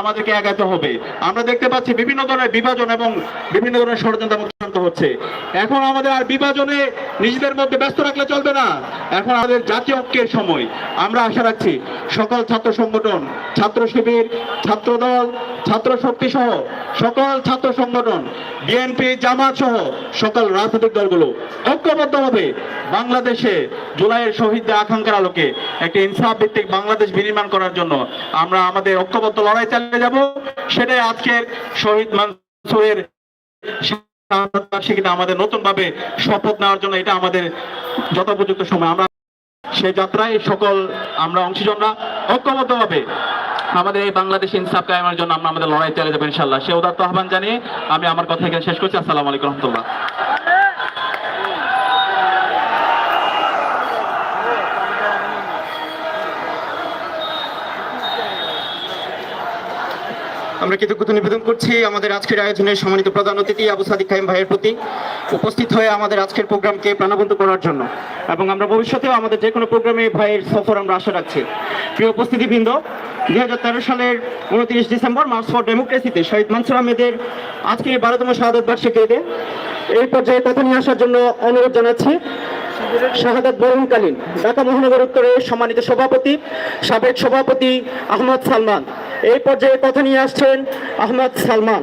আমাদেরকে এগাতে হবে। আমরা দেখতে পাচ্ছি বিভিন্ন ধরনের বিভাজন এবং বিভিন্ন ধরনের ষড়যন্ত্র মুক্ত হচ্ছে। এখন আমাদের আর বিভাজনে নিজেদের মধ্যে ব্যস্ত রাখলে চলবে না। এখন আমাদের জাতীয় ঐক্যের সময়। আমরা আশা রাখছি সকল ছাত্র সংগঠন ছাত্র শিবির ছাত্র দল ছাত্র শক্তি সহ সকল ছাত্র সংগঠন, বিএনপি, জামাত সহ সকল রাজনৈতিক দলগুলো ঐক্যবদ্ধভাবে বাংলাদেশে জুলাইয়ের শহীদদের আকাঙ্ক্ষার আলোকে একটি ইনসাফ ভিত্তিক বাংলাদেশ বিনির্মাণ করার জন্য আমরা আমাদের ঐক্যবদ্ধ লড়াই চালিয়ে যাব। সেটাই আজকের শহীদ মানসুরের শাহাদাত আমাদের নতুন ভাবে শপথ নেওয়ার জন্য এটা আমাদের যথোপযুক্ত সময়। আমরা সেই যাত্রায় সকল আমরা অংশীজনরা ঐক্যবদ্ধভাবে আমাদের এই বাংলাদেশ ইনসাফ কায়েমের জন্য আমরা আমাদের লড়াই চালিয়ে যাব ইনশাল্লাহ সে উদাত্ত আহ্বান জানিয়ে আমি আমার কথা এখানে শেষ করছি। আসসালামু আলাইকুম রহমতুল্লাহ। আমরা কৃতজ্ঞতা নিবেদন করছি আমাদের আজকের আয়োজনের সম্মানিত প্রধান অতিথি আবু সাদিক খাইম ভাইয়ের প্রতি উপস্থিত হয়ে আমাদের আজকের প্রোগ্রামকে প্রাণবন্ত করার জন্য। এবং আমরা ভবিষ্যতেও আমাদের যে কোনো প্রোগ্রামে ভাইয়ের সফর আমরা আশা রাখছি। প্রিয় উপস্থিতিবৃন্দ দুই হাজার তেরো সালের উনত্রিশ ডিসেম্বর মার্চ ফর ডেমোক্রেসিতে শহীদ মানসুর আহমেদের আজকে বারোতম শাহাদত বার্ষিকীতে এই পর্যায়ে কথা নিয়ে আসার জন্য অনুরোধ জানাচ্ছি। শাহাদাত বরণকালীন ঢাকা মহানগর উত্তরের সম্মানিত সভাপতি, সাবেক সভাপতি আহমদ সালমান। এই পর্যায়ে কথা নিয়ে আসছেন আহমদ সালমান।